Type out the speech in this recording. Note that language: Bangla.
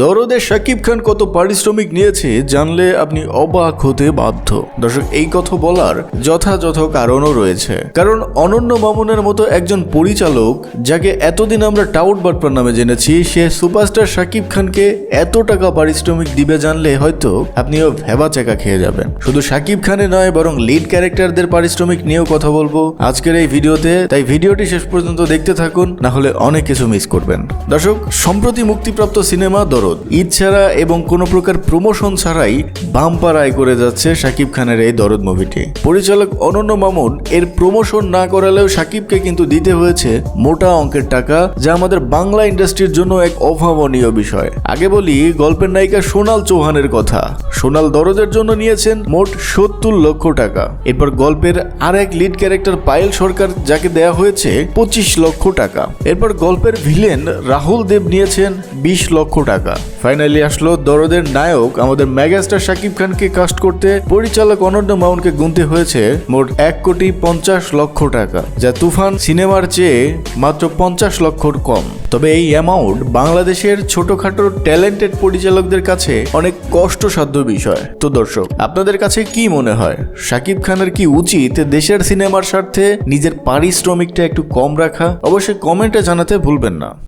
দরদে শাকিব খান কত পারিশ্রমিক নিয়েছে জানলে আপনি অবাক হতে বাধ্য। দর্শক, এই কথা বলার যথাযথ কারণও রয়েছে। কারণ অনন্য মামুনের মতো একজন পরিচালক, যাকে এতদিন আমরা টাউট বাটপার নামে জেনেছি, সে সুপারস্টার শাকিব খানকে এত টাকা পারিশ্রমিক দিবে জানলে হয়তো আপনিও ভেবা চেকা খেয়ে যাবেন। শুধু শাকিব খানে নয়, বরং লিড ক্যারেক্টারদের পারিশ্রমিক নিয়েও কথা বলব আজকের এই ভিডিওতে। তাই ভিডিওটি শেষ পর্যন্ত দেখতে থাকুন, না হলে অনেক কিছু মিস করবেন। দর্শক, সম্প্রতি মুক্তিপ্রাপ্ত সিনেমা দরদ ঈদ ছাড়া এবং কোনো প্রকার প্রমোশন ছাড়াই বাম্পার আয় করে যাচ্ছে শাকিব খানের এই দরদ মুভিটি। পরিচালক অনন্য মামুন এর প্রমোশন না করালেও শাকিবকে কিন্তু দিতে হয়েছে মোটা অঙ্কের টাকা, যা আমাদের বাংলা ইন্ডাস্ট্রির জন্য এক অভাবনীয় বিষয়। আগে বলি, গল্পের নায়িকা সোনাল চৌহানের কথা। সোনাল দরদের জন্য নিয়েছেন মোট সত্তর লক্ষ টাকা। এরপর গল্পের আর এক লিড ক্যারেক্টার পায়েল সরকার, যাকে দেয়া হয়েছে পঁচিশ লক্ষ টাকা। এরপর গল্পের ভিলেন রাহুল দেব নিয়েছেন বিশ লক্ষ টাকা। ফাইনালি আসলো দরদের নায়ক, আমাদের মেগাস্টার শাকিব খানকে কাস্ট করতে পরিচালক অনন্য মাউনকে গুনতে হয়েছে মোট এক কোটি পঞ্চাশ লক্ষ টাকা, যা তুফান সিনেমার চেয়ে মাত্র পঞ্চাশ লক্ষর কম। তবে এই অ্যামাউন্ট বাংলাদেশের ছোটখাটো ট্যালেন্টেড পরিচালকদের কাছে অনেক কষ্টসাধ্য বিষয়। তো দর্শক, আপনাদের কাছে কি মনে হয়? শাকিব খানের কি উচিত দেশের সিনেমার স্বার্থে নিজের পারিশ্রমিকটা একটু কম রাখা? অবশ্যই কমেন্টে জানাতে ভুলবেন না।